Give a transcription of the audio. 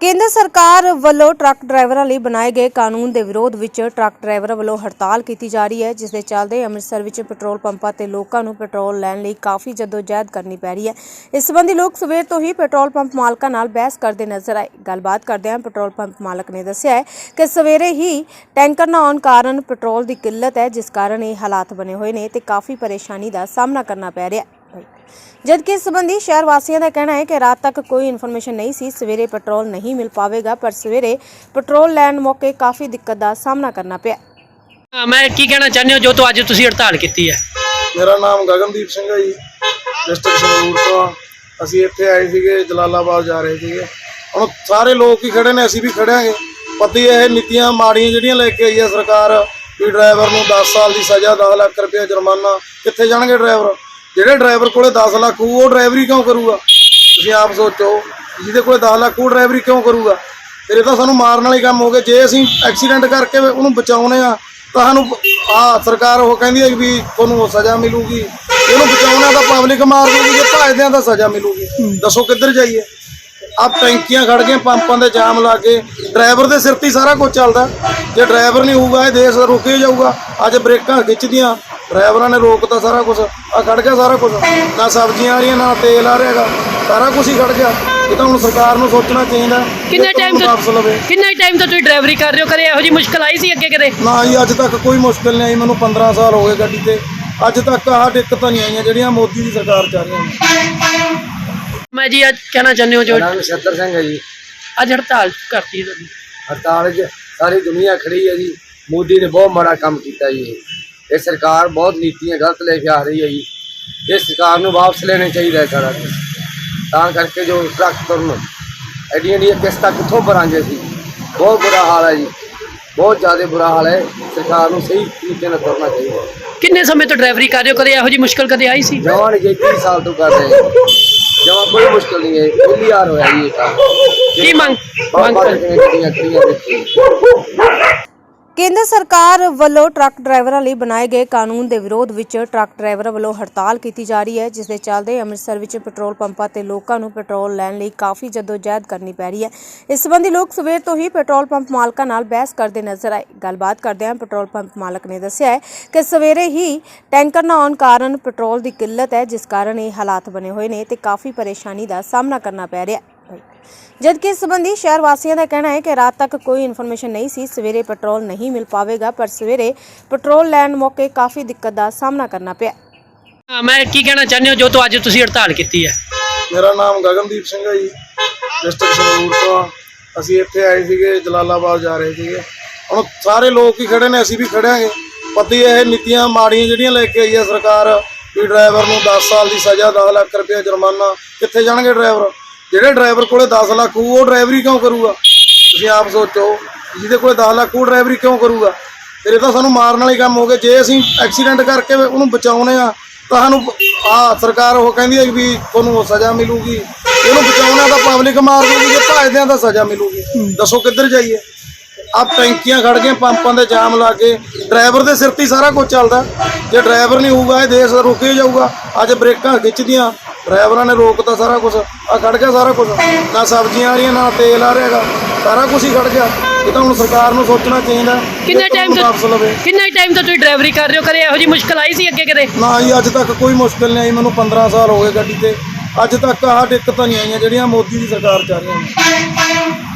ਕੇਂਦਰ ਸਰਕਾਰ ਵੱਲੋਂ ਟਰੱਕ ਡਰਾਈਵਰਾਂ ਲਈ ਬਣਾਏ ਗਏ ਕਾਨੂੰਨ ਦੇ ਵਿਰੋਧ ਵਿੱਚ ਟਰੱਕ ਡਰਾਈਵਰਾਂ ਵੱਲੋਂ ਹੜਤਾਲ ਕੀਤੀ ਜਾ ਰਹੀ ਹੈ, ਜਿਸ ਦੇ ਚੱਲਦੇ ਅੰਮ੍ਰਿਤਸਰ ਵਿੱਚ ਪੈਟਰੋਲ ਪੰਪਾਂ ਤੇ ਲੋਕਾਂ ਨੂੰ ਪੈਟਰੋਲ ਲੈਣ ਲਈ ਕਾਫੀ ਜਦੋਜਹਿਦ ਕਰਨੀ ਪੈ ਰਹੀ ਹੈ। ਇਸ ਸੰਬੰਧੀ ਲੋਕ ਸਵੇਰ ਤੋਂ ਹੀ ਪੈਟਰੋਲ ਪੰਪ ਮਾਲਕਾਂ ਨਾਲ ਬਹਿਸ ਕਰਦੇ ਨਜ਼ਰ ਆਏ। ਗੱਲਬਾਤ ਕਰਦਿਆਂ ਪੈਟਰੋਲ ਪੰਪ ਮਾਲਕ ਨੇ ਦੱਸਿਆ ਹੈ ਕਿ ਸਵੇਰੇ ਹੀ ਟੈਂਕਰ ਨਾ ਆਉਣ ਕਾਰਨ ਪੈਟਰੋਲ ਦੀ ਕਿੱਲਤ ਹੈ, ਜਿਸ ਕਾਰਨ ਇਹ ਹਾਲਾਤ ਬਣੇ ਹੋਏ ਨੇ ਤੇ ਕਾਫੀ ਪਰੇਸ਼ਾਨੀ ਦਾ ਸਾਹਮਣਾ ਕਰਨਾ ਪੈ ਰਿਹਾ ਹੈ। ਜਦਕਿ ਇਸ ਸੰਬੰਧੀ ਸ਼ਹਿਰ ਵਾਸੀਆਂ ਦਾ ਕਹਿਣਾ ਹੈ ਕਿ ਰਾਤ ਤੱਕ ਕੋਈ ਇਨਫੋਰਮੇਸ਼ਨ ਨਹੀਂ ਸੀ ਸਵੇਰੇ ਪੈਟਰੋਲ ਨਹੀਂ ਮਿਲ ਪਾਵੇਗਾ ਪਰ ਸਵੇਰੇ ਪੈਟਰੋਲ ਲੈਣ ਮੌਕੇ ਕਾਫੀ ਦਿੱਕਤ ਦਾ ਸਾਹਮਣਾ ਕਰਨਾ ਪਿਆ। ਹਾਂ, ਮੈਂ ਕੀ ਕਹਿਣਾ ਚਾਹੁੰਦੇ ਹੋ ਜੋ ਤੋਂ ਅੱਜ ਤੁਸੀਂ ਹੜਤਾਲ ਕੀਤੀ ਹੈ? ਮੇਰਾ ਨਾਮ ਗਗਨਦੀਪ ਸਿੰਘ ਹੈ ਜੀ ਡਿਸਟ੍ਰਿਕਟ ਸੰਗਰੂਰ ਤੋਂ। ਅਸੀਂ ਇੱਥੇ ਆਏ ਸੀਗੇ ਜਲਾਲਾਬਾਦ ਜਾ ਰਹੇ ਸੀਗੇ। ਹੁਣ ਸਾਰੇ ਲੋਕ ਹੀ ਖੜੇ ਨੇ ਅਸੀਂ ਵੀ ਖੜਿਆਂਗੇ। ਪਤੀ ਇਹ ਨੀਤੀਆਂ ਮਾੜੀਆਂ ਜਿਹੜੀਆਂ ਲੈ ਕੇ ਆਈ ਹੈ ਸਰਕਾਰ ਵੀ ਡਰਾਈਵਰ ਨੂੰ 10 ਸਾਲ ਦੀ ਸਜ਼ਾ 10 ਲੱਖ ਰੁਪਏ ਜੁਰਮਾਨਾ। ਕਿੱਥੇ ਜਾਣਗੇ ਡਰਾਈਵਰ? ਜਿਹੜੇ ਡਰਾਈਵਰ ਕੋਲੇ 10 ਲੱਖ ਹੋਊ, ਉਹ ਡਰਾਈਵਰੀ ਕਿਉਂ ਕਰੂਗਾ? ਤੁਸੀਂ ਆਪ ਸੋਚੋ, ਜਿਹਦੇ ਕੋਲੇ 10 ਲੱਖ, ਉਹ ਡਰਾਈਵਰੀ ਕਿਉਂ ਕਰੂਗਾ? ਫਿਰ ਇਹ ਤਾਂ ਸਾਨੂੰ ਮਾਰਨ ਵਾਲੇ ਕੰਮ ਹੋ ਗਏ। ਜੇ ਅਸੀਂ ਐਕਸੀਡੈਂਟ ਕਰਕੇ ਉਹਨੂੰ ਬਚਾਉਣੇ ਆ, ਤਾਂ ਸਾਨੂੰ ਆ ਸਰਕਾਰ ਉਹ ਕਹਿੰਦੀ ਹੈ ਵੀ ਤੁਹਾਨੂੰ ਉਹ ਸਜ਼ਾ ਮਿਲੂਗੀ। ਉਹਨੂੰ ਬਚਾਉਣਾ ਤਾਂ ਪਬਲਿਕ ਮਾਰ ਦੂਗੀ ਜੇ ਭਜਦਿਆਂ ਤਾਂ ਸਜ਼ਾ ਮਿਲੂਗੀ। ਦੱਸੋ ਕਿੱਧਰ ਜਾਈਏ? ਆ ਟੈਂਕੀਆਂ ਖੜ ਗਈਆਂ, ਪੰਪਾਂ ਦੇ ਜਾਮ ਲਾ ਕੇ ਡਰਾਈਵਰ ਦੇ ਸਿਰ ਤੇ ਹੀ ਸਾਰਾ ਕੁਝ ਚੱਲਦਾ। ਜੇ ਡਰਾਈਵਰ ਨਹੀਂ ਹੋਊਗਾ, ਇਹ ਦੇਸ਼ ਰੁਕੇ ਜਾਊਗਾ। ਅੱਜ ਬ੍ਰੇਕਾਂ ਖਿੱਚਦੀਆਂ। ਡਰਾਈਵਰਾਂ ਨੇ ਰੋਕਤਾ ਸਾਰਾ ਕੁਝ ਆ ਖੜ ਗਿਆ ਸਾਰਾ ਕੁਝ ਨਾ ਸਬਜ਼ੀਆਂ ਆ ਰਹੀਆਂ ਨਾ ਤੇਲ ਆ ਰਿਹਾਗਾ ਸਾਰਾ ਕੁਝ ਹੀ ਖੜ ਗਿਆ। ਇਹ ਤਾਂ ਹੁਣ ਸਰਕਾਰ ਨੂੰ ਸੋਚਣਾ ਚਾਹੀਦਾ। ਕਿੰਨੇ ਟਾਈਮ ਵਾਪਸ ਤੋਂ ਲਵੇ। ਕਿੰਨੇ ਟਾਈਮ ਤੋਂ ਤੁਸੀਂ ਡਰਾਈਵਰੀ ਕਰ ਰਹੇ ਹੋ? ਕਦੇ ਇਹੋ ਜਿਹੀ ਮੁਸ਼ਕਲ ਆਈ ਸੀ ਅੱਗੇ ਕਦੇ? ਨਾ ਜੀ ਅੱਜ ਤੱਕ ਕੋਈ ਮੁਸ਼ਕਲ ਨਹੀਂ ਆਈ। ਮੈਨੂੰ 15 ਸਾਲ ਹੋ ਗਏ ਗੱਡੀ ਤੇ। ਅੱਜ ਤੱਕ ਆਹ ਦਿੱਕਤਾਂ ਨਹੀਂ ਆਈਆਂ ਜਿਹੜੀਆਂ ਮੋਦੀ ਦੀ ਸਰਕਾਰ ਚਾਹ ਰਹੀ ਹੈ। ਮੈਂ ਜੀ ਅੱਜ ਕਹਿਣਾ ਚਾਹੁੰਦੇ ਹੋ ਜੋ ਨਾਮ ਨਛੱਤਰ ਸਿੰਘ ਹੈ ਜੀ। ਅੱਜ ਹੜਤਾਲ ਕਰਤੀ ਹੈ ਤੁਹਾਡੀ। ਹੜਤਾਲ 'ਚ ਸਾਰੀ ਦੁਨੀਆ ਖੜੀ ਹੈ ਜੀ। ਮੋਦੀ ਨੇ ਬਹੁਤ ਮਾੜਾ ਕੰਮ ਕੀਤਾ ਜੀ ਇਹ। ਸਰਕਾਰ ਬਹੁਤ ਨੀਤੀਆਂ ਗਲਤ ਲੈ ਕੇ ਆ ਰਹੀ ਹੈ ਜੀ। ਇਹ ਸਰਕਾਰ ਨੂੰ ਵਾਪਸ ਲੈਣੇ ਚਾਹੀਦਾ ਹੈ ਸਾਰਾ। ਤਾਂ ਕਰਕੇ ਜੋ ਟਰੱਕ ਤੁਰਨ ਐਡੀਆਂ ਐਡੀਆਂ ਕਿਸ਼ਤਾਂ ਕਿੱਥੋਂ ਭਰਾਂਗੇ ਸੀ ਬਹੁਤ ਬੁਰਾ ਹਾਲ ਹੈ ਜੀ। ਬਹੁਤ ਜ਼ਿਆਦਾ ਬੁਰਾ ਹਾਲ ਹੈ। ਸਰਕਾਰ ਨੂੰ ਸਹੀ ਤਰੀਕੇ ਨਾਲ ਤੁਰਨਾ ਚਾਹੀਦਾ। ਕਿੰਨੇ ਸਮੇਂ ਤੋਂ ਡਰਾਈਵਰੀ ਕਰ ਰਹੇ ਹੋ? ਕਦੇ ਇਹੋ ਜਿਹੀ ਮੁਸ਼ਕਲ ਕਦੇ ਆਈ ਸੀ? ਜਵਾਨ ਜੀ 30 ਸਾਲ ਤੋਂ ਕਰ ਰਹੇ ਹਾਂ ਕੋਈ ਮੁਸ਼ਕਲ ਨਹੀਂ ਹੈ। ਪਹਿਲੀ ਵਾਰ ਹੋਇਆ ਜੀ ਇਹ ਕੰਮ ਕੀ ਮੰਗ ਮੰਗ ਮੰਗ ਕਰ- ਗੱਡੀਆਂ ਖੜੀਆਂ ਦੇਖੀ ਕੇਂਦਰ ਸਰਕਾਰ ਵੱਲੋਂ ਟਰੱਕ ਡਰਾਈਵਰਾਂ ਲਈ ਬਣਾਏ ਗਏ ਕਾਨੂੰਨ ਦੇ ਵਿਰੋਧ ਵਿੱਚ ਟਰੱਕ ਡਰਾਈਵਰਾਂ ਵੱਲੋਂ ਹੜਤਾਲ ਕੀਤੀ ਜਾ ਰਹੀ ਹੈ ਜਿਸ ਦੇ ਚੱਲਦੇ ਅੰਮ੍ਰਿਤਸਰ ਵਿੱਚ ਪੈਟਰੋਲ ਪੰਪਾਂ ਤੇ ਲੋਕਾਂ ਨੂੰ ਪੈਟਰੋਲ ਲੈਣ ਲਈ ਕਾਫੀ ਜਦੋਜਹਿਦ ਕਰਨੀ ਪੈ ਰਹੀ ਹੈ। ਇਸ ਸੰਬੰਧੀ ਲੋਕ ਸਵੇਰ ਤੋਂ ਹੀ ਪੈਟਰੋਲ ਪੰਪ ਮਾਲਕਾਂ ਨਾਲ ਬਹਿਸ ਕਰਦੇ ਨਜ਼ਰ ਆਏ। ਗੱਲਬਾਤ ਕਰਦਿਆਂ ਪੈਟਰੋਲ ਪੰਪ ਮਾਲਕ ਨੇ ਦੱਸਿਆ ਹੈ ਕਿ ਸਵੇਰੇ ਹੀ ਟੈਂਕਰ ਨਾ ਆਉਣ ਕਾਰਨ ਪੈਟਰੋਲ ਦੀ ਕਿੱਲਤ ਹੈ, ਜਿਸ ਕਾਰਨ ਇਹ ਹਾਲਾਤ ਬਣੇ ਹੋਏ ਨੇ ਤੇ ਕਾਫੀ ਪਰੇਸ਼ਾਨੀ ਦਾ ਸਾਹਮਣਾ ਕਰਨਾ ਪੈ ਰਿਹਾ ਹੈ। ਜਦਕਿ ਇਸ ਸੰਬੰਧੀ ਸ਼ਹਿਰ ਵਾਸੀਆਂ ਦਾ ਕਹਿਣਾ ਹੈ ਕਿ ਰਾਤ ਤੱਕ ਕੋਈ ਇਨਫੋਰਮੇਸ਼ਨ ਨਹੀਂ ਸੀ ਸਵੇਰੇ ਪੈਟਰੋਲ ਨਹੀਂ ਮਿਲ ਪਾਵੇਗਾ ਪਰ ਸਵੇਰੇ ਪੈਟਰੋਲ ਲੈਣ ਮੌਕੇ ਕਾਫੀ ਦਿੱਕਤ ਦਾ ਸਾਹਮਣਾ ਕਰਨਾ ਪਿਆ। ਹਾਂ, ਮੈਂ ਕੀ ਕਹਿਣਾ ਚਾਹੁੰਦੇ ਹੋ? ਜੋ ਤੋਂ ਅੱਜ ਤੁਸੀਂ ਹੜਤਾਲ ਕੀਤੀ ਹੈ। ਮੇਰਾ ਨਾਮ ਗਗਨਦੀਪ ਸਿੰਘ ਹੈ ਜੀ ਡਿਸਟ੍ਰਿਕਟ ਸੰਗਰੂਰ ਤੋਂ। ਅਸੀਂ ਇੱਥੇ ਆਏ ਸੀਗੇ ਜਲਾਲਾਬਾਦ ਜਾ ਰਹੇ ਸੀਗੇ। ਹੁਣ ਸਾਰੇ ਲੋਕ ਹੀ ਖੜੇ ਨੇ ਅਸੀਂ ਵੀ ਖੜਿਆਂਗੇ। ਪਤੀ ਇਹ ਨੀਤੀਆਂ ਮਾੜੀਆਂ ਜਿਹੜੀਆਂ ਲੈ ਕੇ ਆਈ ਹੈ ਸਰਕਾਰ ਵੀ ਡਰਾਈਵਰ ਨੂੰ 10 ਸਾਲ ਦੀ ਸਜ਼ਾ 10 ਲੱਖ ਰੁਪਏ ਜੁਰਮਾਨਾ। ਕਿੱਥੇ ਜਾਣਗੇ ਡਰਾਈਵਰ ਜਿਹੜੇ ਡਰਾਈਵਰ ਕੋਲੇ 10 ਲੱਖ ਹੋਊ, ਉਹ ਡਰਾਈਵਰੀ ਕਿਉਂ ਕਰੂਗਾ? ਤੁਸੀਂ ਆਪ ਸੋਚੋ, ਜਿਹਦੇ ਕੋਲੇ 10 ਲੱਖ ਉਹ ਡਰਾਈਵਰੀ ਕਿਉਂ ਕਰੂਗਾ? ਫਿਰ ਇਹ ਤਾਂ ਸਾਨੂੰ ਮਾਰਨ ਵਾਲੇ ਕੰਮ ਹੋ ਗਏ ਜੇ ਅਸੀਂ ਐਕਸੀਡੈਂਟ ਕਰਕੇ ਉਹਨੂੰ ਬਚਾਉਣੇ ਆ, ਤਾਂ ਸਾਨੂੰ ਆ ਸਰਕਾਰ ਉਹ ਕਹਿੰਦੀ ਹੈ ਵੀ ਤੁਹਾਨੂੰ ਉਹ ਸਜ਼ਾ ਮਿਲੂਗੀ। ਇਹਨੂੰ ਬਚਾਉਣਾ ਤਾਂ ਪਬਲਿਕ ਮਾਰ ਦੂਗੀ ਜੇ ਭਜਦਿਆਂ ਤਾਂ ਸਜ਼ਾ ਮਿਲੂਗੀ। ਦੱਸੋ ਕਿੱਧਰ ਜਾਈਏ? ਆਪ ਟੈਂਕੀਆਂ ਖੜ ਗਈਆਂ, ਪੰਪਾਂ ਦੇ ਜਾਮ ਲਾ ਕੇ। ਡਰਾਈਵਰ ਦੇ ਸਿਰ ਤੇ ਹੀ ਸਾਰਾ ਕੁਝ ਚੱਲਦਾ। ਜੇ ਡਰਾਈਵਰ ਨਹੀਂ ਹੋਊਗਾ, ਇਹ ਦੇਸ਼ ਰੁਕੇ ਜਾਊਗਾ। ਅੱਜ ਬ੍ਰੇਕਾਂ ਖਿੱਚਦੀਆਂ। ਡਰਾਈਵਰਾਂ ਨੇ ਰੋਕਤਾ ਸਾਰਾ ਕੁਝ ਆ ਖੜ ਗਿਆ ਸਾਰਾ ਕੁਝ ਨਾ ਸਬਜ਼ੀਆਂ ਆ ਰਹੀਆਂ ਨਾ ਤੇਲ ਆ ਰਿਹਾਗਾ। ਸਾਰਾ ਕੁਝ ਹੀ ਖੜ ਗਿਆ। ਇਹ ਤਾਂ ਹੁਣ ਸਰਕਾਰ ਨੂੰ ਸੋਚਣਾ ਚਾਹੀਦਾ ਕਿੰਨੇ ਟਾਈਮ ਕਾਨੂੰਨ ਵਾਪਸ ਤੋਂ ਲਵੇ। ਕਿੰਨੇ ਟਾਈਮ ਤੋਂ ਤੁਸੀਂ ਡਰਾਈਵਰੀ ਕਰ ਰਹੇ ਹੋ? ਕਦੇ ਇਹੋ ਜਿਹੀ ਮੁਸ਼ਕਲ ਆਈ ਸੀ ਅੱਗੇ ਕਦੇ? ਨਾ ਜੀ ਅੱਜ ਤੱਕ ਕੋਈ ਮੁਸ਼ਕਲ ਨਹੀਂ ਆਈ। ਮੈਨੂੰ 15 ਸਾਲ ਹੋ ਗਏ ਗੱਡੀ ਤੇ। ਅੱਜ ਤੱਕ ਆਹ ਦਿੱਕਤਾਂ ਨਹੀਂ ਆਈਆਂ ਜਿਹੜੀਆਂ ਮੋਦੀ ਦੀ ਸਰਕਾਰ ਚਾਹ ਰਹੀ ਹੈ